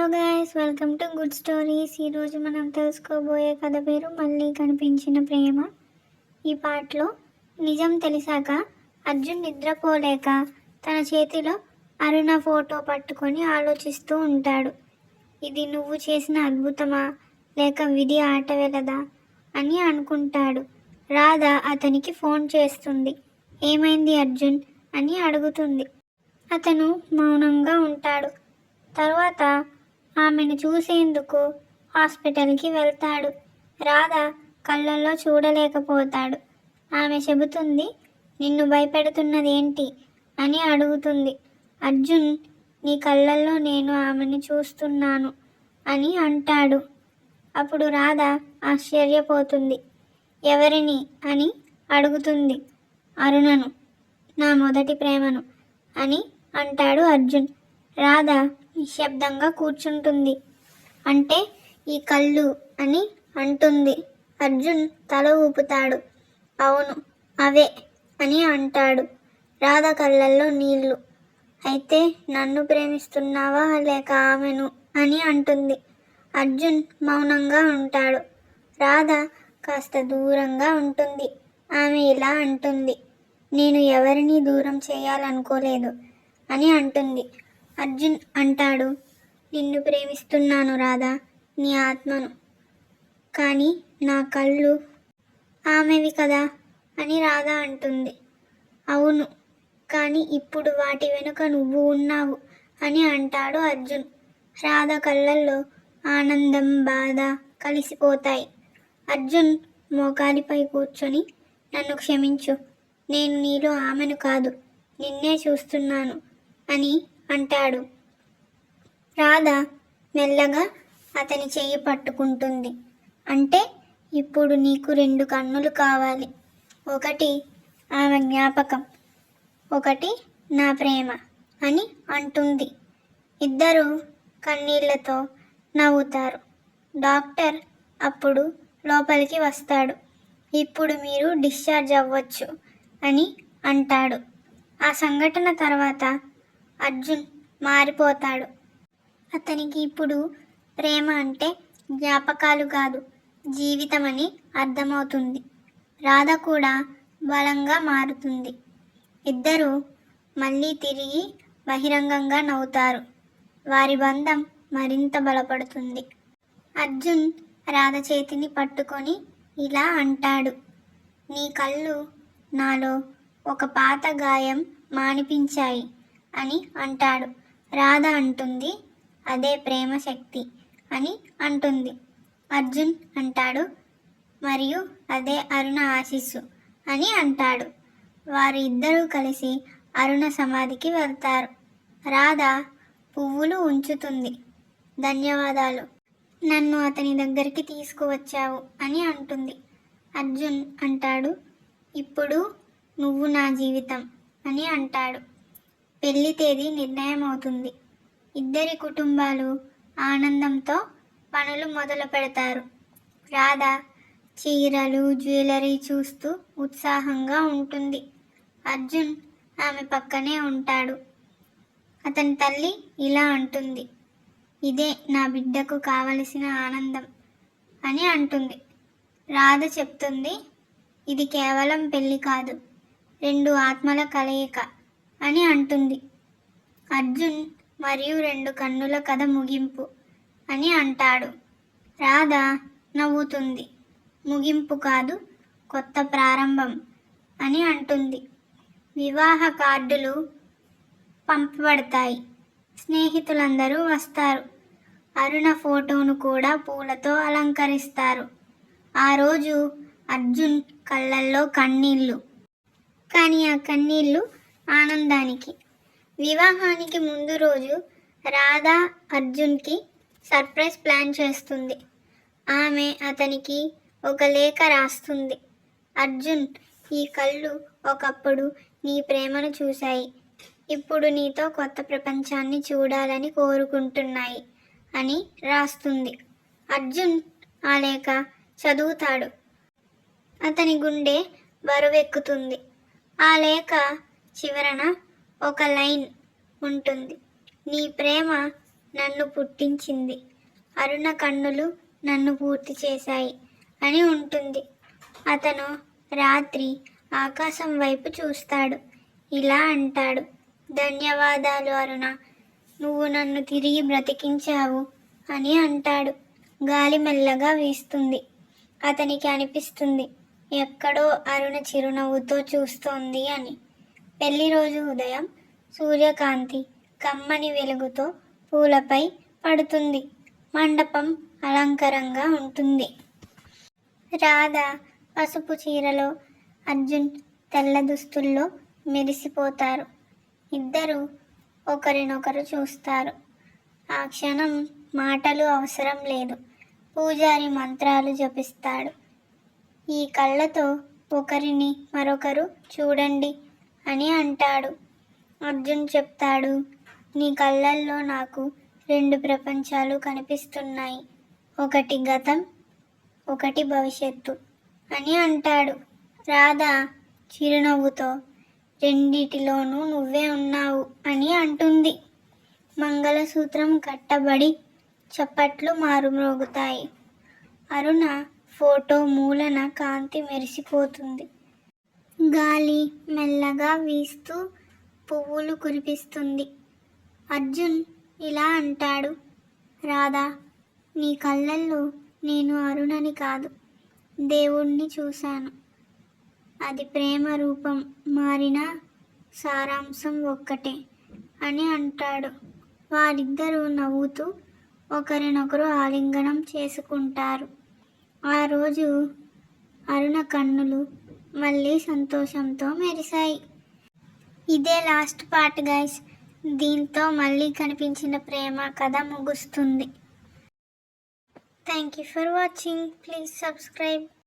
Hello guys welcome to good stories. ఈరోజు మనం తెలుసుకోబోయే కథ పేరు మళ్ళీ కనిపించిన ప్రేమ. ఈ పాటలో నిజం తెలిసాక అర్జున్ నిద్రపోలేక తన చేతిలో అరుణ ఫోటో పట్టుకొని ఆలోచిస్తూ ఉంటాడు. ఇది నువ్వు చేసిన అద్భుతమా? లేక విధి ఆట వెళ్ళదా అని అనుకుంటాడు. రాధ అతనికి ఫోన్ చేస్తుంది. ఏమైంది అర్జున్? అని అడుగుతుంది. అతను మౌనంగా ఉంటాడు. తర్వాత ఆమెను చూసేందుకు హాస్పిటల్కి వెళ్తాడు. రాధ కళ్ళల్లో చూడలేకపోతాడు. ఆమె చెబుతుంది నిన్ను భయపెడుతున్నది ఏంటి అని అడుగుతుంది. అర్జున్ నీ కళ్ళల్లో నేను ఆమెను చూస్తున్నాను అని అంటాడు. అప్పుడు రాధ ఆశ్చర్యపోతుంది. ఎవరిని? అని అడుగుతుంది. అరుణను నా మొదటి ప్రేమను అని అంటాడు అర్జున్. రాధ నిశ్శబ్దంగా కూర్చుంటుంది. అంటే ఈ కళ్ళు అని అంటుంది. అర్జున్ తల ఊపుతాడు. అవును అవే అని అంటాడు. రాధ కళ్ళల్లో నీళ్ళు. అయితే నన్ను ప్రేమిస్తున్నావా లేక ఆమెను అని అంటుంది. అర్జున్ మౌనంగా ఉంటాడు. రాధ కాస్త దూరంగా ఉంటుంది. ఆమె ఇలా అంటుంది. నేను ఎవరిని దూరం చేయాలనుకోలేదు అని అంటుంది. అర్జున్ అంటాడు. నిన్ను ప్రేమిస్తున్నాను రాధా నీ ఆత్మను. కానీ నా కళ్ళు ఆమెవి కదా అని రాధా అంటుంది. అవును కానీ ఇప్పుడు వాటి వెనుక నువ్వు ఉన్నావు అని అంటాడు అర్జున్. రాధ కళ్ళల్లో ఆనందం బాధ కలిసిపోతాయి. అర్జున్ మోకాలిపై కూర్చొని నన్ను క్షమించు నేను నీలో ఆమెను కాదు నిన్నే చూస్తున్నాను అని అంటాడు. రాధ మెల్లగా అతని చెయ్యి పట్టుకుంటుంది. అంటే ఇప్పుడు నీకు రెండు కన్నులు కావాలి. ఒకటి ఆమె జ్ఞాపకం ఒకటి నా ప్రేమ అని అంటుంది. ఇద్దరు కన్నీళ్ళతో నవ్వుతారు. డాక్టర్ అప్పుడు లోపలికి వస్తాడు. ఇప్పుడు మీరు డిశ్చార్జ్ అవ్వచ్చు అని అంటాడు. ఆ సంఘటన తర్వాత అర్జున్ మారిపోతాడు. అతనికి ఇప్పుడు ప్రేమ అంటే జ్ఞాపకాలు కాదు జీవితం అని అర్థమవుతుంది. రాధ కూడా బలంగా మారుతుంది. ఇద్దరు మళ్ళీ తిరిగి బహిరంగంగా నవ్వుతారు. వారి బంధం మరింత బలపడుతుంది. అర్జున్ రాధ చేతిని పట్టుకొని ఇలా అంటాడు నీ కళ్ళు నాలో ఒక పాత గాయం మానిపించాయి. అని అంటాడు. రాధ అంటుంది అదే ప్రేమ శక్తి అని అంటుంది. అర్జున్ అంటాడు మరియు అదే అరుణ ఆశీస్సు అని అంటాడు. వారు ఇద్దరూ కలిసి అరుణ సమాధికి వెళ్తారు. రాధ పువ్వులు ఉంచుతుంది. ధన్యవాదాలు. నన్ను అతని దగ్గరికి తీసుకువచ్చావు అని అంటుంది. అర్జున్ అంటాడు ఇప్పుడు నువ్వు నా జీవితం అని అంటాడు. పెళ్ళి తేదీ నిర్ణయం అవుతుంది ఇద్దరి కుటుంబాలు ఆనందంతో పనులు మొదలు పెడతారు. రాధ చీరలు జ్యువెలరీ చూస్తూ ఉత్సాహంగా ఉంటుంది. అర్జున్ ఆమె పక్కనే ఉంటాడు. అతని తల్లి ఇలా అంటుంది. ఇదే నా బిడ్డకు కావలసిన ఆనందం అని అంటుంది. రాధ చెప్తుంది ఇది కేవలం పెళ్ళి కాదు. రెండు ఆత్మల కలయిక. అని అంటుంది. అర్జున్ మరియు రెండు కన్నుల కథ ముగింపు అని అంటాడు. రాధ నవ్వుతుంది. ముగింపు కాదు కొత్త ప్రారంభం అని అంటుంది. వివాహ కార్డులు పంపబడతాయి. స్నేహితులందరూ వస్తారు. అరుణ ఫోటోను కూడా పూలతో అలంకరిస్తారు. ఆ రోజు అర్జున్ కళ్ళల్లో కన్నీళ్ళు. కానీ ఆ కన్నీళ్ళు ఆనందానికి. వివాహానికి ముందు రోజు రాధా అర్జున్కి సర్ప్రైజ్ ప్లాన్ చేస్తుంది. ఆమె అతనికి ఒక లేఖ రాస్తుంది. అర్జున్ ఈ కళ్ళు ఒకప్పుడు నీ ప్రేమను చూశాయి. ఇప్పుడు నీతో కొత్త ప్రపంచాన్ని చూడాలని కోరుకుంటున్నాయి అని రాస్తుంది. అర్జున్ ఆ లేఖ చదువుతాడు. అతని గుండె బరువెక్కుతుంది. ఆ లేఖ చివరన ఒక లైన్ ఉంటుంది. నీ ప్రేమ నన్ను పుట్టించింది. అరుణ కన్నులు నన్ను పూర్తి చేశాయి అని ఉంటుంది. అతను రాత్రి ఆకాశం వైపు చూస్తాడు. ఇలా అంటాడు. ధన్యవాదాలు అరుణ. నువ్వు నన్ను తిరిగి బ్రతికించావు అని అంటాడు. గాలి మెల్లగా వీస్తుంది. అతనికి అనిపిస్తుంది ఎక్కడో అరుణ చిరునవ్వుతో చూస్తోంది అని. పెళ్ళి రోజు ఉదయం సూర్యకాంతి కమ్మని వెలుగుతో పూలపై పడుతుంది. మండపం అలంకరంగా ఉంటుంది. రాధ పసుపు చీరలో అర్జున్ తెల్ల దుస్తుల్లో మెరిసిపోతారు. ఇద్దరు ఒకరినొకరు చూస్తారు. ఆ క్షణం మాటలు అవసరం లేదు. పూజారి మంత్రాలు జపిస్తాడు. ఈ కళ్ళతో ఒకరిని మరొకరు చూడండి. అని అంటాడు. అర్జున్ చెప్తాడు నీ కళ్ళల్లో నాకు రెండు ప్రపంచాలు కనిపిస్తున్నాయి. ఒకటి గతం ఒకటి భవిష్యత్తు అని అంటాడు. రాధ చిరునవ్వుతో రెండిటిలోనూ నువ్వే ఉన్నావు అని అంటుంది. మంగళసూత్రం కట్టబడి చప్పట్లు మారుమ్రోగుతాయి. అరుణ ఫోటో మూలన కాంతి మెరిసిపోతుంది. గాలి మెల్లగా వీస్తూ పువ్వులు కురిపిస్తుంది. అర్జున్ ఇలా అంటాడు రాధా నీ కళ్ళల్లో నేను అరుణని కాదు దేవుణ్ణి చూశాను. అది ప్రేమ రూపం మారిన సారాంశం ఒక్కటే అని అంటాడు. వారిద్దరూ నవ్వుతూ ఒకరినొకరు ఆలింగనం చేసుకుంటారు. ఆ రోజు అరుణ కన్నులు మళ్ళీ సంతోషంతో మెరిశాయి. ఇదే లాస్ట్ పార్ట్ గైస్ దీంతో మళ్ళీ కనిపించిన ప్రేమ కథ ముగుస్తుంది. Thank you for watching. Please subscribe.